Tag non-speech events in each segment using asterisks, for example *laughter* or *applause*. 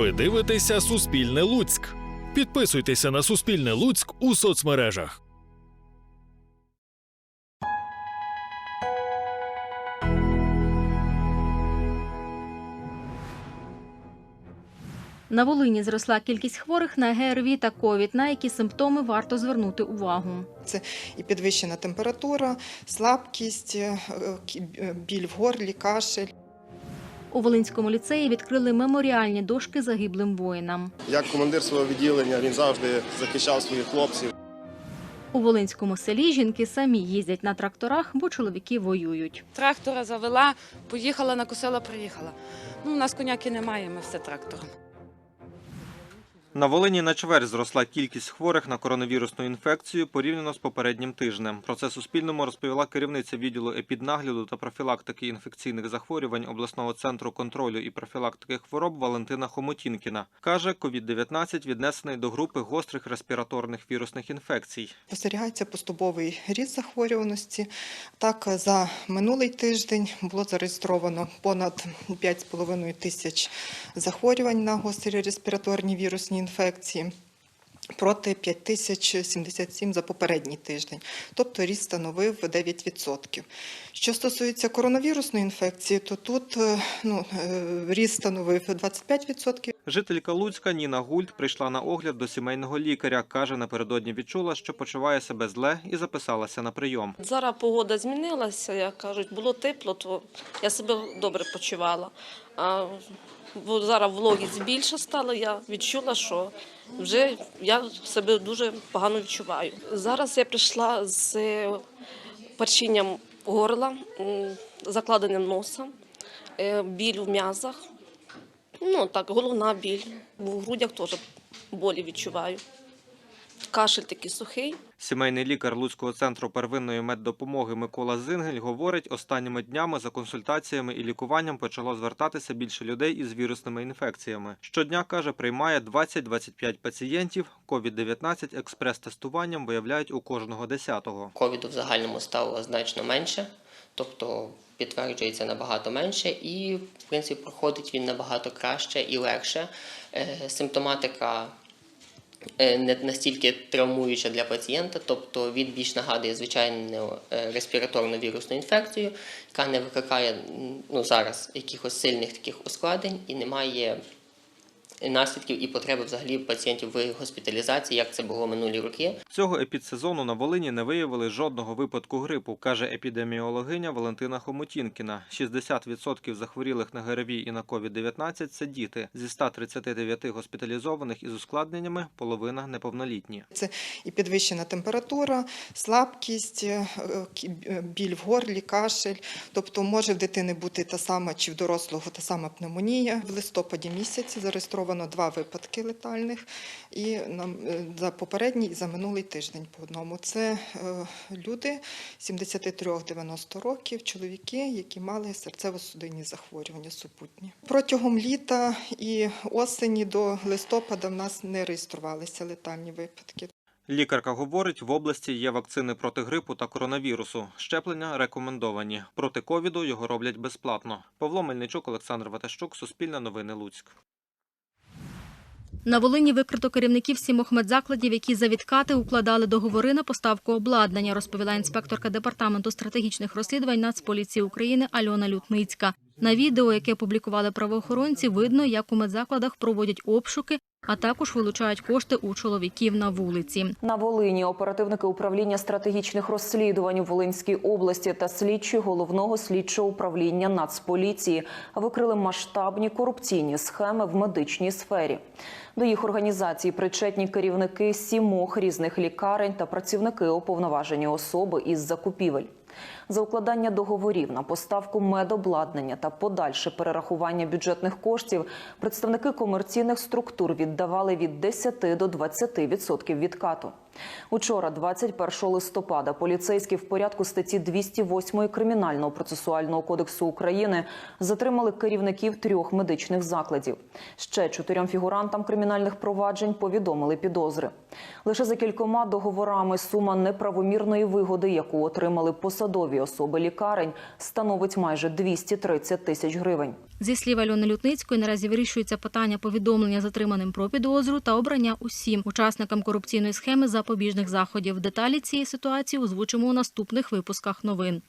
Ви дивитеся Суспільне Луцьк. Підписуйтеся на Суспільне Луцьк у соцмережах. На Волині зросла кількість хворих на ГРВІ та ковід, на які симптоми варто звернути увагу. Це і підвищена температура, слабкість, е, кі- е, біль в горлі, кашель. У Волинському ліцеї відкрили меморіальні дошки загиблим воїнам. Як командир свого відділення він завжди захищав своїх хлопців. У Волинському селі жінки самі їздять на тракторах, бо чоловіки воюють. Трактора завела, поїхала, накосила, приїхала. Ну, у нас коняки немає, ми все трактором. На Волині на чверть зросла кількість хворих на коронавірусну інфекцію порівняно з попереднім тижнем. Про це Суспільному розповіла керівниця відділу епіднагляду та профілактики інфекційних захворювань обласного центру контролю і профілактики хвороб Валентина Хомотінкіна. Каже, COVID-19 віднесений до групи гострих респіраторних вірусних інфекцій. Спостерігається поступовий ріст захворюваності. Так, за минулий тиждень було зареєстровано понад 5,5 тисяч захворювань на гострі респіраторні вірусні інфекції. Проти 5077 за попередній тиждень, тобто ріст становив 9%. Що стосується коронавірусної інфекції, то тут е, ну, е, ріст становив 25%, Жителька Луцька Ніна Гульт прийшла на огляд до сімейного лікаря. Каже, напередодні відчула, що почуває себе зле і записалася на прийом. Зараз погода змінилася, як кажуть, було тепло, то я себе добре почувала. А зараз вологість більше стала, я відчула, що вже я себе дуже погано відчуваю. Зараз я прийшла з парчінням горла, закладеним носа, е, біль в м'язах. Ну так, головна біль. В грудях теж болі відчуваю. Кашель такий сухий. Сімейний лікар Луцького центру первинної меддопомоги Микола Зингель говорить, останніми днями за консультаціями і лікуванням почало звертатися більше людей із вірусними інфекціями. Щодня каже, приймає 20-25 пацієнтів. COVID-19 експрес-тестуванням виявляють у кожного десятого. ковіду в загальному стало значно менше, тобто підтверджується набагато менше, і в принципі проходить він набагато краще і легше. Е, Симптоматика не настільки травмуюча для пацієнта, тобто він більш нагадує звичайну е, респіраторну вірусну інфекцію, яка не викликає ну, зараз якихось сильних таких ускладнень і немає наслідків і потреби взагалі пацієнтів в госпіталізації, як це було минулі роки. Цього епідсезону на Волині не виявили жодного випадку грипу, каже епідеміологиня Валентина Хомотінкіна. 60% захворілих на ГРВІ і на COVID-19 – це діти. Зі 139 госпіталізованих із ускладненнями половина неповнолітні. Це і підвищена температура, слабкість, е, е, біль в горлі, кашель. Тобто може в дитини бути та сама чи в дорослого та сама пневмонія. В листопаді місяці зареєстровано два випадки летальних і е, за попередній і за минулий тиждень по одному. Це е, люди 73-90 років, чоловіки, які мали серцево-судинні захворювання супутні. Протягом літа і осені до листопада в нас не реєструвалися летальні випадки. Лікарка говорить, в області є вакцини проти грипу та коронавірусу. Щеплення рекомендовані. Проти ковіду його роблять безплатно. Павло Мельничук, Олександр Ватащук, Суспільне новини Луцьк. На Волині викрито керівників сімох медзакладів, які за відкати укладали договори на поставку обладнання, розповіла інспекторка департаменту стратегічних розслідувань Нацполіції України Альона Лютницька. На відео, яке опублікували правоохоронці, видно, як у медзакладах проводять обшуки, а також вилучають кошти у чоловіків на вулиці. На Волині оперативники управління стратегічних розслідувань у Волинській області та слідчі головного слідчого управління Нацполіції викрили масштабні корупційні схеми в медичній сфері. До їх організації причетні керівники сімох різних лікарень та працівники уповноважені особи із закупівель. За укладання договорів на поставку медобладнання та подальше перерахування бюджетних коштів представники комерційних структур віддавали від 10 до 20% відкату. Учора, 21 листопада, поліцейські в порядку статті 208 Кримінального процесуального кодексу України затримали керівників трьох медичних закладів. Ще чотирьом фігурантам кримінальних проваджень повідомили підозри. Лише за кількома договорами сума неправомірної вигоди, яку отримали посадові особи лікарень, становить майже 230 тисяч гривень. Зі слів Альони Лютницької, наразі вирішується питання повідомлення затриманим про підозру та обрання усім учасникам корупційної схеми запобіжних заходів. Деталі цієї ситуації озвучимо у наступних випусках новин.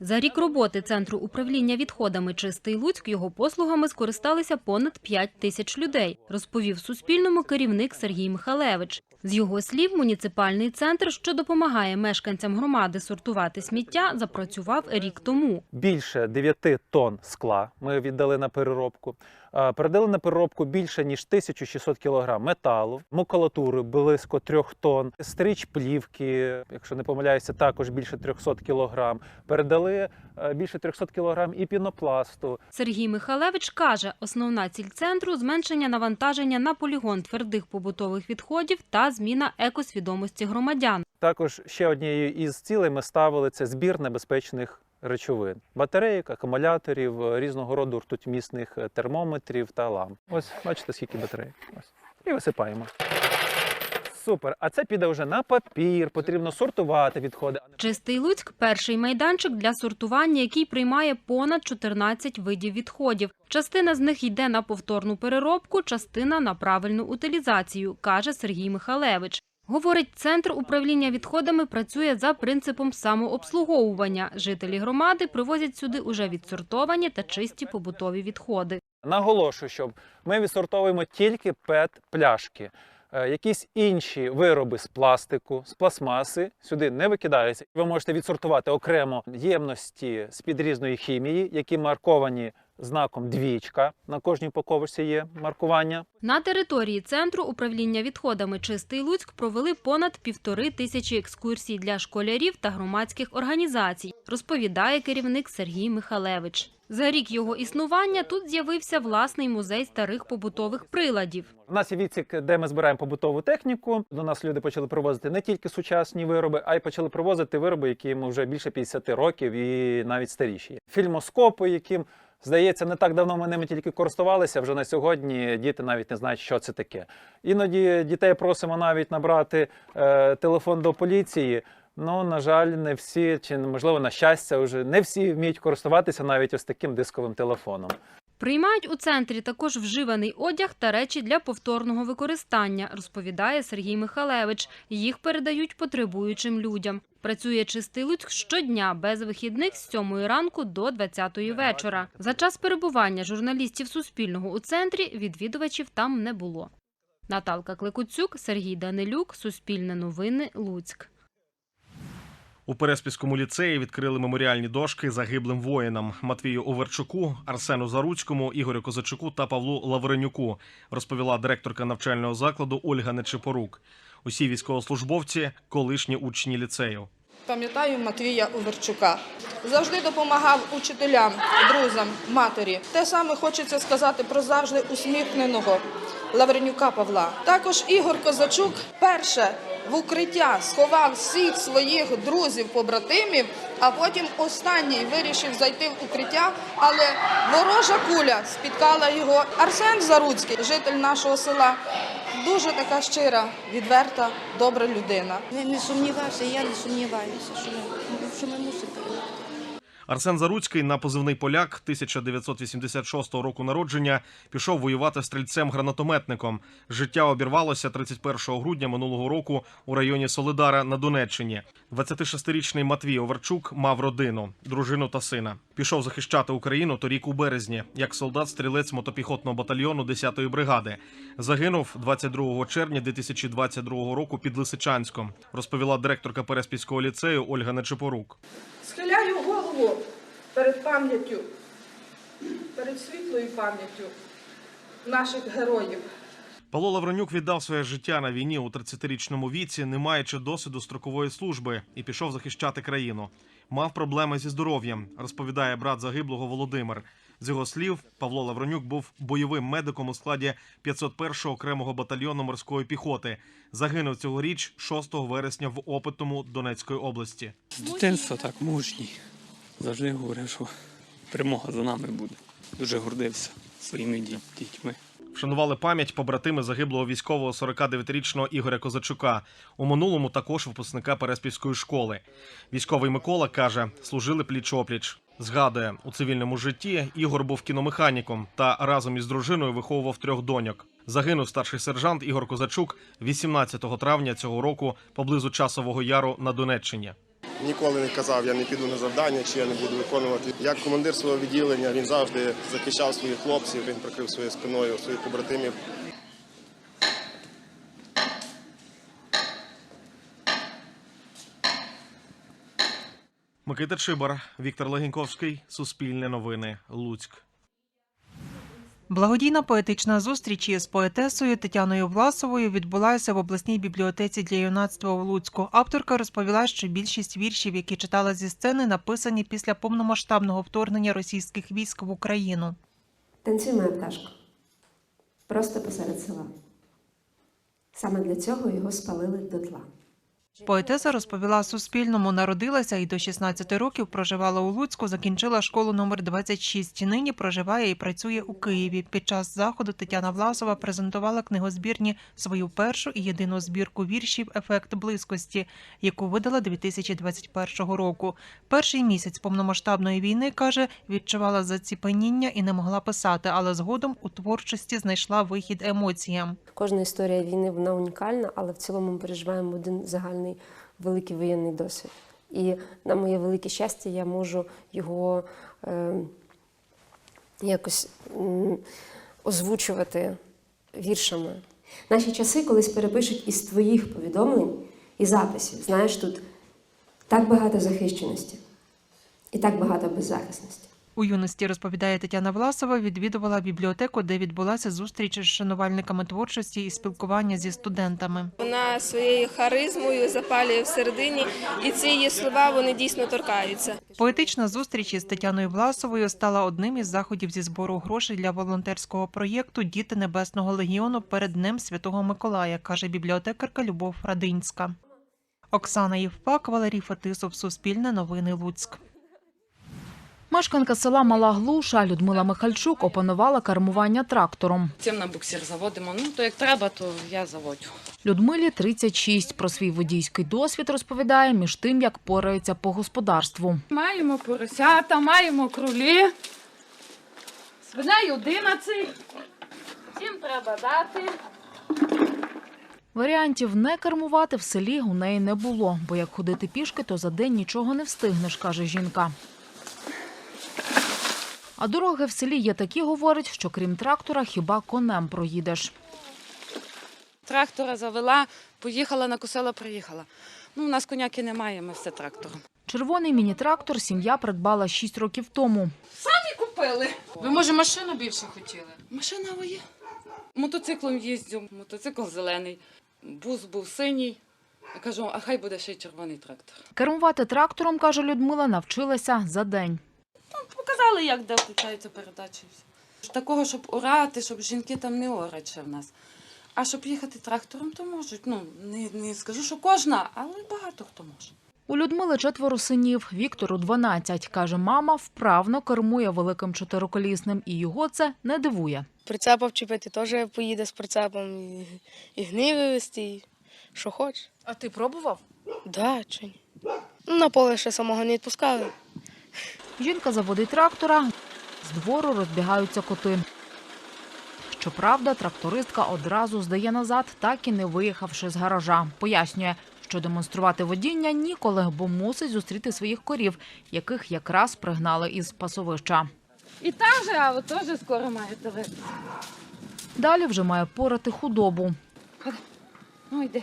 За рік роботи Центру управління відходами «Чистий Луцьк» його послугами скористалися понад 5 тисяч людей, розповів Суспільному керівник Сергій Михалевич. З його слів, муніципальний центр, що допомагає мешканцям громади сортувати сміття, запрацював рік тому. більше 9 тонн скла ми віддали на переробку. Е, Передали на переробку більше ніж 1600 кг металу, макулатури близько 3 тонн, стріч плівки, якщо не помиляюся, також більше 300 кг. Передали е, більше 300 кг і пінопласту. Сергій Михалевич каже, основна ціль центру – зменшення навантаження на полігон твердих побутових відходів та зміна екосвідомості громадян. Також ще однією із цілей ми ставили це збір небезпечних речовин: батарейок, акумуляторів, е, різного роду ртутьмісних е, термометрів та ламп. Ось бачите, скільки батарей. Ось. І висипаємо. Супер. А це піде вже на папір, потрібно сортувати відходи. Чистий Луцьк – перший майданчик для сортування, який приймає понад 14 видів відходів. Частина з них йде на повторну переробку, частина – на правильну утилізацію, каже Сергій Михалевич. Говорить, центр управління відходами працює за принципом самообслуговування. Жителі громади привозять сюди уже відсортовані та чисті побутові відходи. Наголошую, що ми відсортовуємо тільки пет-пляшки. Е, Якісь інші вироби з пластику, з пластмаси сюди не викидаються. Ви можете відсортувати окремо ємності з під різної хімії, які марковані знаком двічка. На кожній упаковці є маркування. На території центру управління відходами «Чистий Луцьк» провели понад півтори тисячі екскурсій для школярів та громадських організацій, розповідає керівник Сергій Михалевич. За рік його існування тут з'явився власний музей старих побутових приладів. У нас є відсік, де ми збираємо побутову техніку. До нас люди почали привозити не тільки сучасні вироби, а й почали привозити вироби, які йому вже більше 50 років і навіть старіші. Фільмоскопи, яким здається, не так давно ми ними тільки користувалися. Вже на сьогодні діти навіть не знають, що це таке. Іноді дітей просимо навіть набрати е, телефон до поліції. Ну, на жаль, не всі, чи можливо на щастя, вже не всі вміють користуватися навіть ось таким дисковим телефоном. Приймають у центрі також вживаний одяг та речі для повторного використання, розповідає Сергій Михалевич. Їх передають потребуючим людям. Працює чистий Луцьк щодня без вихідних з 7 ранку до 20 вечора. За час перебування журналістів Суспільного у центрі відвідувачів там не було. Наталка Кликуцюк, Сергій Данилюк, Суспільне новини, Луцьк. У Переспівському ліцеї відкрили меморіальні дошки загиблим воїнам Матвію Оверчуку, Арсену Заруцькому, Ігорю Козачуку та Павлу Лавренюку, розповіла директорка навчального закладу Ольга Нечипорук. Усі військовослужбовці колишні учні ліцею. Пам'ятаю Матвія Уверчука. Завжди допомагав учителям, друзям, матері. Те саме хочеться сказати про завжди усміхненого Лавренюка Павла. Також Ігор Козачук перше в укриття сховав всіх своїх друзів-побратимів, а потім останній вирішив зайти в укриття, але ворожа куля спіткала його. Арсен Заруцький, житель нашого села, дуже така щира, відверта, добра людина. Не, сумнівався, я не сумніваюся, що ми, що ми мусимо перемогти. Арсен Заруцький на позивний поляк 1986 року народження пішов воювати стрільцем-гранатометником. Життя обірвалося 31 грудня минулого року у районі Солидара на Донеччині. 26-річний Матвій Оверчук мав родину, дружину та сина. Пішов захищати Україну торік у березні, як солдат-стрілець мотопіхотного батальйону 10-ї бригади. Загинув 22 червня 2022 року під Лисичанськом, розповіла директорка Переспільського ліцею Ольга Нечипорук. Схиляю голову перед пам'яттю, перед світлою пам'яттю наших героїв. Павло Лавронюк віддав своє життя на війні у 30-річному віці, не маючи досвіду строкової служби, і пішов захищати країну. Мав проблеми зі здоров'ям, розповідає брат загиблого Володимир. З його слів, Павло Лавронюк був бойовим медиком у складі 501-го окремого батальйону морської піхоти. Загинув цьогоріч 6 вересня в Опитному Донецької області. З дитинства так мужній. Завжди говорив, що перемога за нами буде. Дуже гордився своїми дітьми. Вшанували пам'ять побратими загиблого військового 49-річного Ігоря Козачука. У минулому також випускника Переспівської школи. Військовий Микола каже, служили пліч-опліч. Згадує, у цивільному житті Ігор був кіномеханіком та разом із дружиною виховував трьох доньок. Загинув старший сержант Ігор Козачук 18 травня цього року поблизу Часового Яру на Донеччині. Ніколи не казав, я не піду на завдання, чи я не буду виконувати. Як командир свого відділення він завжди захищав своїх хлопців, він прикрив своєю спиною своїх побратимів. Микита Чибар, Віктор Легеньковський, Суспільне новини, Луцьк. Благодійна поетична зустріч із поетесою Тетяною Власовою відбулася в обласній бібліотеці для юнацтва у Луцьку. Авторка розповіла, що більшість віршів, які читала зі сцени, написані після повномасштабного вторгнення російських військ в Україну. Танцюй моя пташка. Просто посеред села. Саме для цього його спалили дотла. Поетеса розповіла Суспільному, народилася і до 16 років проживала у Луцьку, закінчила школу номер 26. Нині проживає і працює у Києві. Під час заходу Тетяна Власова презентувала книгозбірні свою першу і єдину збірку віршів Ефект близькості, яку видала 2021 року. Перший місяць повномасштабної війни каже, відчувала заціпеніння і не могла писати, але згодом у творчості знайшла вихід емоціям. Кожна історія війни вона унікальна, але в цілому ми переживаємо один загальний великий воєнний досвід. І на моє велике щастя, я можу його е, якось озвучувати віршами. Наші часи колись перепишуть із твоїх повідомлень і записів. Знаєш, тут так багато захищеності і так багато беззахисності. У юності розповідає Тетяна Власова, відвідувала бібліотеку, де відбулася зустріч з шанувальниками творчості і спілкування зі студентами. Вона своєю харизмою запалює всередині, і ці її слова вони дійсно торкаються. Поетична зустріч із Тетяною Власовою стала одним із заходів зі збору грошей для волонтерського проєкту Діти Небесного Легіону перед Днем Святого Миколая, каже бібліотекарка Любов Радинська. Оксана Євпак, Валерій Фетисов, Суспільне новини Луцьк. Мешканка села Мала Глуша Людмила Михальчук опанувала кермування трактором. Цим на буксир заводимо. Ну, то як треба, то я заводжу. Людмилі 36. Про свій водійський досвід розповідає між тим, як порається по господарству. Маємо поросята, маємо кролі. Свиней 11. Всім треба дати. Варіантів не кермувати в селі у неї не було, бо як ходити пішки, то за день нічого не встигнеш, каже жінка. А дороги в селі є такі, говорить, що крім трактора хіба конем проїдеш. Трактора завела, поїхала, накосила, приїхала. Ну, у нас коняки немає, ми все трактором. Червоний міні-трактор сім'я придбала 6 років тому. Самі купили. Ви, може, машину більше хотіли? Машина є. Мотоциклом їздю, мотоцикл зелений, бус був синій. Я кажу, а хай буде ще й червоний трактор. Кермувати трактором, каже Людмила, навчилася за день. Показали, як де включаються передачі. Такого, щоб орати, щоб жінки там не орать ще в нас. А щоб їхати трактором, то можуть. Ну, не, не скажу, що кожна, але багато хто може. У Людмили четверо синів, Віктору 12. Каже, мама вправно кермує великим чотириколісним, і його це не дивує. Прицепа вчепити теж поїде з прицепом і, і гни вивезти, і що хочеш. А ти пробував? Да, чи ні? Ну, на поле ще самого не відпускали. Жінка заводить трактора, з двору розбігаються коти. Щоправда, трактористка одразу здає назад, так і не виїхавши з гаража. Пояснює, що демонструвати водіння ніколи, бо мусить зустріти своїх корів, яких якраз пригнали із пасовища. І та же, а от теж скоро маєте ви. Далі вже має порати худобу. Ну, йди.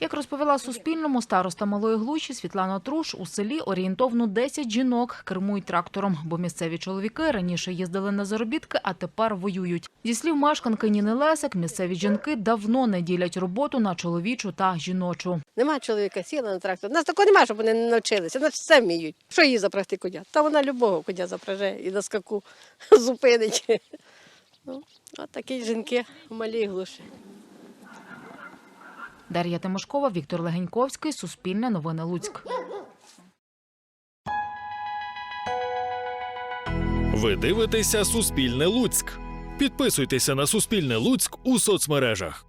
Як розповіла Суспільному староста Малої Глуші Світлана Труш, у селі орієнтовно 10 жінок кермують трактором, бо місцеві чоловіки раніше їздили на заробітки, а тепер воюють. Зі слів мешканки Ніни Лесик, місцеві жінки давно не ділять роботу на чоловічу та жіночу. Нема чоловіка, сіла на трактор. Нас такого немає, щоб вони не навчилися. Вони все вміють. Що їй запрягти коня? Та вона любого коня запряже і на скаку *laughs* зупинить. Ну, от такі жінки в малій глуші. Дар'я Тимошкова, Віктор Легеньковський, Суспільне новини Луцьк. Ви дивитеся Суспільне Луцьк. Підписуйтеся на Суспільне Луцьк у соцмережах.